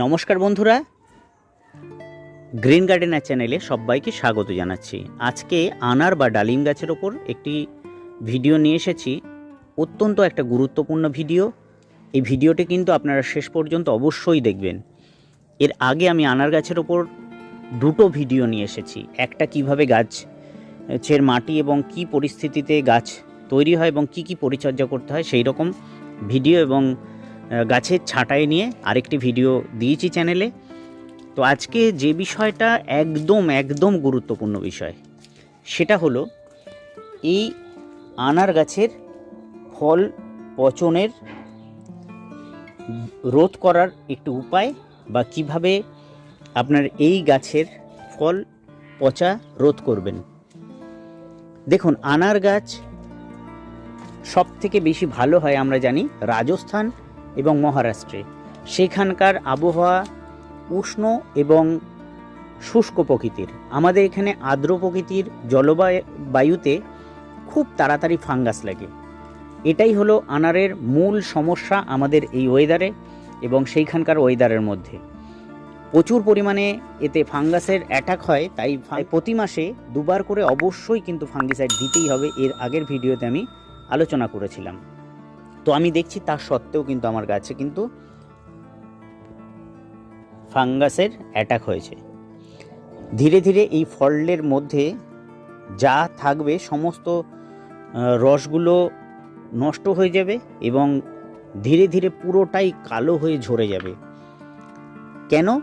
নমস্কার বন্ধুরা। Green gardener চ্যানেলে সবাইকে স্বাগত জানাচ্ছি। আজকে আনার বা ডালিম গাছের ওপর একটি ভিডিও নিয়ে এসেছি। অত্যন্ত একটা গুরুত্বপূর্ণ ভিডিও। এই ভিডিওটি কিন্তু আপনারা শেষ পর্যন্ত অবশ্যই দেখবেন। এর আগে আমি আনার গাছের ওপর দুটো ভিডিও নিয়ে এসেছি। একটা কীভাবে গাছের মাটি এবং কি পরিস্থিতিতে গাছ তৈরি হয় এবং কি কি পরিচর্যা করতে হয় সেই রকম ভিডিও এবং গাছের ছাঁটাই নিয়ে আরেকটি ভিডিও দিয়েছি চ্যানেলে তো আজকে যে বিষয়টা একদম একদম গুরুত্বপূর্ণ বিষয়, সেটা হলো এই আনার গাছের ফল পচনের রোধ করার একটি উপায় বা কীভাবে আপনার এই গাছের ফল পচা রোধ করবেন। দেখুন, আনার গাছ সব থেকে বেশি ভালো হয় আমরা জানি রাজস্থান এবং মহারাষ্ট্রে। সেখানকার আবহাওয়া উষ্ণ এবং শুষ্ক প্রকৃতির। আমাদের এখানে আর্দ্র প্রকৃতির জলবায়ু বায়ুতে খুব তাড়াতাড়ি ফাঙ্গাস লাগে। এটাই হলো আনারের মূল সমস্যা আমাদের এই ওয়েদারে এবং সেইখানকার ওয়েদারের মধ্যে। প্রচুর পরিমাণে এতে ফাঙ্গাসের অ্যাটাক হয় তাই প্রতি মাসে দুবার করে অবশ্যই কিন্তু ফাঙ্গিসাইড দিতেই হবে। এর আগের ভিডিওতে আমি আলোচনা করেছিলাম। তো আমি দেখছি তার সত্ত্বেও কিন্তু আমার গাছে কিন্তু ফাঙ্গাসের অ্যাটাক হয়েছে। ধীরে ধীরে এই ফলের মধ্যে যা থাকবে সমস্ত রসগুলো নষ্ট হয়ে যাবে এবং ধীরে ধীরে পুরোটাই কালো হয়ে ঝরে যাবে। কেন?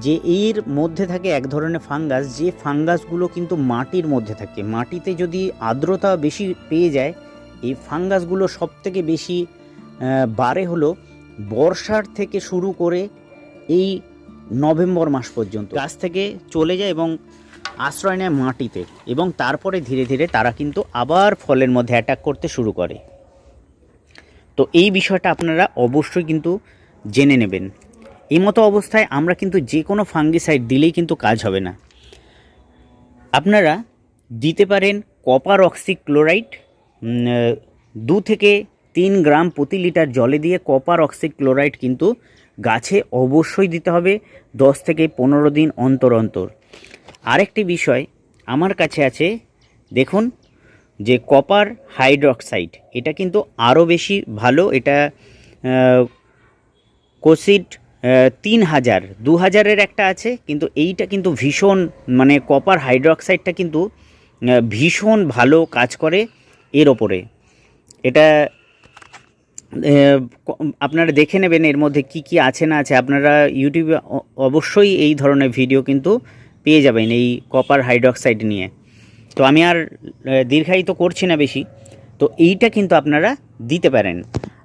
যে এর মধ্যে থাকে এক ধরনের ফাঙ্গাস, যে ফাঙ্গাসগুলো কিন্তু মাটির মধ্যে থাকে। মাটিতে যদি আর্দ্রতা বেশি পেয়ে যায় এই ফাঙ্গাসগুলো সব থেকে বেশি বাড়ে হলো বর্ষার থেকে শুরু করে এই নভেম্বর মাস পর্যন্ত। গাছ থেকে চলে যায় এবং আশ্রয় নেয় মাটিতে এবং তারপরে ধীরে ধীরে তারা কিন্তু আবার ফলের মধ্যে অ্যাটাক করতে শুরু করে। তো এই বিষয়টা আপনারা অবশ্যই কিন্তু জেনে নেবেন। এই মতো অবস্থায় আমরা কিন্তু যে কোনো ফাঙ্গিসাইড দিলেই কিন্তু কাজ হবে না। আপনারা দিতে পারেন copper oxychloride um, ah, দু থেকে তিন গ্রাম প্রতি লিটার জলে দিয়ে কপার অক্সি ক্লোরাইড কিন্তু গাছে অবশ্যই দিতে হবে দশ থেকে পনেরো দিন অন্তর অন্তর। আরেকটি বিষয় আমার কাছে আছে, দেখুন, যে কপার হাইড্রক্সাইড, এটা কিন্তু আরও বেশি ভালো, এটা কোসিড তিন হাজার, দু হাজারের একটা আছে, কিন্তু এইটা কিন্তু ভীষণ মানে কপার হাইড্রক্সাইডটা কিন্তু ভীষণ ভালো কাজ করে। এর ওপরে। এটা আপনারা দেখে নেবেন এর মধ্যে কি কি আছে না আছে। আপনারা ইউটিউবে অবশ্যই এই ধরনের ভিডিও কিন্তু পেয়ে যাবেন এই কপার হাইড্রক্সাইড নিয়ে। তো আমি আর দীর্ঘায়িত করছি না বেশি। তো এইটা কিন্তু আপনারা দিতে পারেন।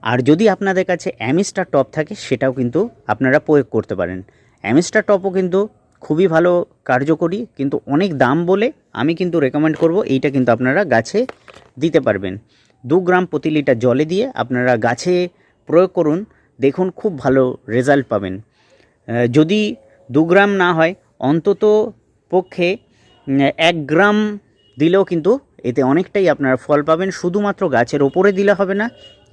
আর যদি আপনাদের কাছে অ্যামিস্টার টপ থাকে, সেটাও কিন্তু আপনারা প্রয়োগ করতে পারেন। অ্যামিস্টার টপও কিন্তু খুবই ভালো কার্যকরী, কিন্তু অনেক দাম বলে আমি কিন্তু রেকমেন্ড করব, এইটা কিন্তু আপনারা গাছে দিতে পারবেন। দু গ্রাম প্রতি লিটার জলে দিয়ে আপনারা গাছে প্রয়োগ করুন, দেখুন খুব ভালো রেজাল্ট পাবেন। যদি দু গ্রাম না হয়, অন্তত পক্ষে এক গ্রাম দিলেও কিন্তু এতে অনেকটাই আপনারা ফল পাবেন, শুধুমাত্র গাছের ওপরে দিলে হবে না,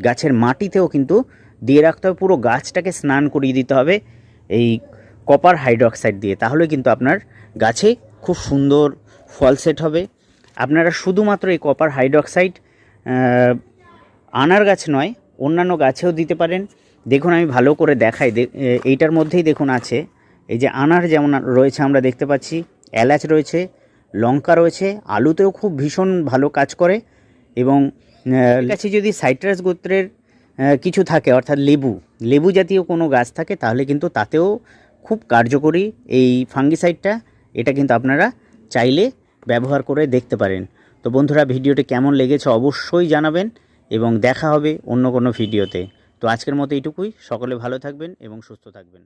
গাছের মাটিতেও কিন্তু দিয়ে রাখতে হবে, পুরো গাছটাকে স্নান করিয়ে দিতে হবে, এই কপার হাইড্রক্সাইড দিয়ে, তাহলে কিন্তু আপনার গাছে খুব সুন্দর ফল সেট হবে। আপনারা শুধুমাত্র এই কপার হাইড্রক্সাইড আনার গাছ নয়, অন্যান্য গাছেও দিতে পারেন। দেখুন, আমি ভালো করে দেখাই। এইটার মধ্যেই দেখুন আছে, এই যে আনার যেমন রয়েছে, আমরা দেখতে পাচ্ছি, এলাচ রয়েছে, লঙ্কা রয়েছে, আলুতেও খুব ভীষণ ভালো কাজ করে এবং কাছে যদি সাইট্রাস গোত্রের কিছু থাকে, অর্থাৎ লেবু লেবু জাতীয় কোনো গাছ থাকে, তাহলে কিন্তু তাতেও খুব কার্যকরী এই ফাঙ্গিসাইডটা। এটা কিন্তু আপনারা চাইলে ব্যবহার করে দেখতে পারেন। তো বন্ধুরা, ভিডিওটি কেমন লেগেছে অবশ্যই জানাবেন এবং দেখা হবে অন্য কোনো ভিডিওতে। তো আজকের মতো এইটুকুই। সকলে ভালো থাকবেন এবং সুস্থ থাকবেন।